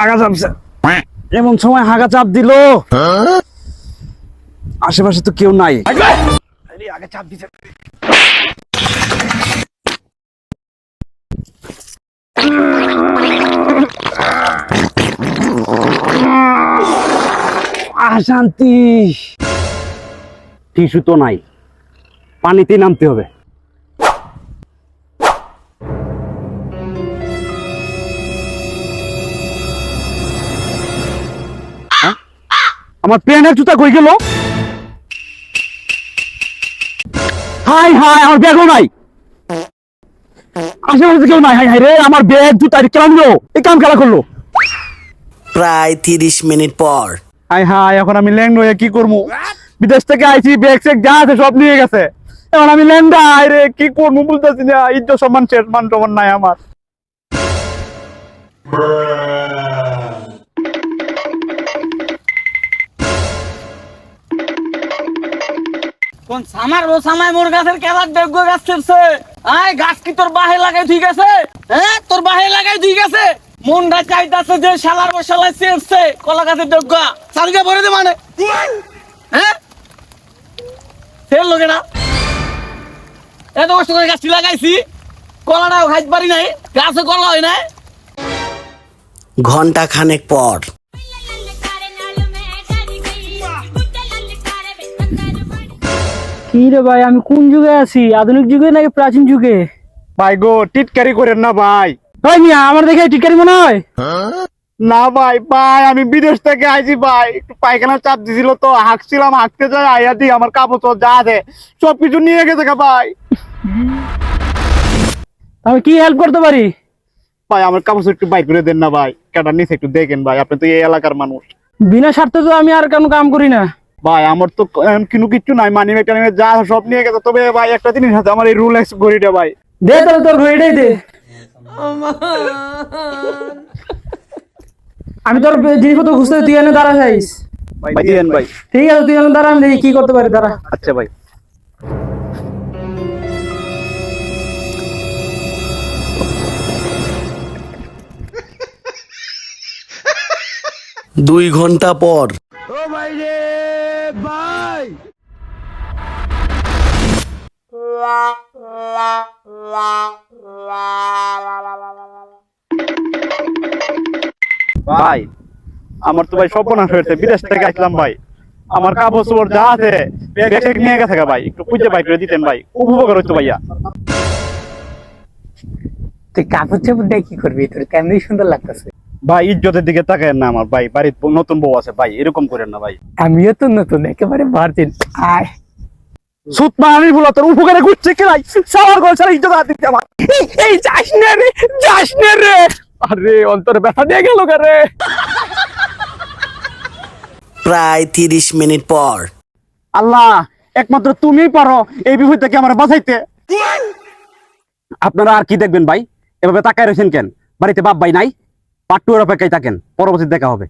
আগা চাপছে। এমন সময় হাগা চাপ দিল। আশেপাশে তো কেউ নাই। আগে চাপ দিছে। শান্তি টিস্যু তো নাই। পানিতে নামতে হবে। আমার প্যান্টের জুতা কই গেল? হাই হাই আমার ব্যাগও নাই। আশেপাশে কেউ নাই হাই হাই রে আমার ব্যাগ জুতা কেমন এই কাম খেলা করল? প্রায় তিরিশ মিনিট পর। হাই হাই এখন আমি ল্যাংড হয়ে কি করব? বিদেশ থেকে আইছি ব্যাগ সেগ যা আছে সব নিয়ে গেছে। এখন আমি ল্যাংডা আই রে কি করব বলতেছি না ইজ্জত সম্মান শেষ মান সম্মান নাই আমার। কোন সামার ও মোর গাছের কেলার বেগ গাছ আয়, গাছ কি তোর বাহে লাগাই ঠিক আছে হ্যাঁ তোর বাহে লাগাই ঠিক আছে মনটা চাইতাছে যে শালার বসালাই ছেড়ছে কলা গাছের সালকে ভরে দে মানে। হ্যাঁ? ফের লোকে না। এত কষ্ট করে গাছটি লাগাইছি। কলাটাও খাইতে পারি নাই গাছে কলা হয় নাই। ঘণ্টা খানেক পর। কি রে ভাই আমি কোন যুগে আছি? আধুনিক যুগে নাকি প্রাচীন যুগে? ভাই গো টিটকারি করেন না ভাই। ভাই মিয়া আমার দেখে টিকারি মনে হয়? না ভাই ভাই আমি বিদেশ থেকে আইছি ভাই। একটু পায়খানা চাপ দিছিল তো হাঁকছিলাম হাঁকতে যাই আইয়া দি আমার কাপড় চোপড় যা আছে সব কিছু নিয়ে গেছে গা ভাই। আমি কি হেল্প করতে পারি? ভাই আমার কাপড় একটু বাইক করে দেন না ভাই। কেটা নিচে একটু দেখেন ভাই আপনি তো এই এলাকার মানুষ। বিনা স্বার্থে তো আমি আর কোনো কাম করি না। ভাই আমার তো এমন কোনো কিচ্ছু নাই মানি ব্যাগ যা সব নিয়ে গেছে। তবে ভাই একটা জিনিস আছে আমার এই রুল এক্স ঘড়িটা ভাই। দে তাহলে তোর ঘড়িটাই দে। আমি তোর জিনিসপত্র খুঁজতে তুই এনে দাঁড়া যাইস। ভাই দিয়েন ভাই। ঠিক আছে তুই এনে দাঁড়া আমি দেখি কি করতে পারি দাঁড়া। আচ্ছা ভাই। দুই ঘণ্টা পর। ভাই! ভাই আমার তো ভাই সর্বনাশ হয়েছে বিদেশ থেকে আসলাম ভাই। আমার কাপড় চোপড় যা আছে ব্যাগ নিয়ে গেছে ভাই। একটু পুজো ভাই করে দিতেন ভাই। খুব উপকার হইতো ভাইয়া। তুই কাপড় চাপড় দিয়ে কি করবি? তোর কেমনি সুন্দর লাগতেছে। ভাই ইজ্জতের দিকে তাকায় না আমার ভাই বাড়ির নতুন বউ আছে ভাই এরকম করেন না ভাই। আমিও তো নতুন একেবারে আয়। তোর উপকারে ঘুরছে সাবার ইজ্জত হাত দিতে আমার। এই- এই যাস না রে যাস না রে। আরে অন্তরে ব্যথা দিয়ে গেল রে? প্রায় তিরিশ মিনিট পর। আল্লাহ একমাত্র তুমিই পারো এই বিপদ থেকে আমার বাঁচাইতে। আপনারা আর কি দেখবেন ভাই? এভাবে তাকায় রয়েছেন কেন? বাড়িতে বাপ ভাই নাই? পাট্টুর অপেক্ষায় থাকেন। পরবর্তী দেখা হবে।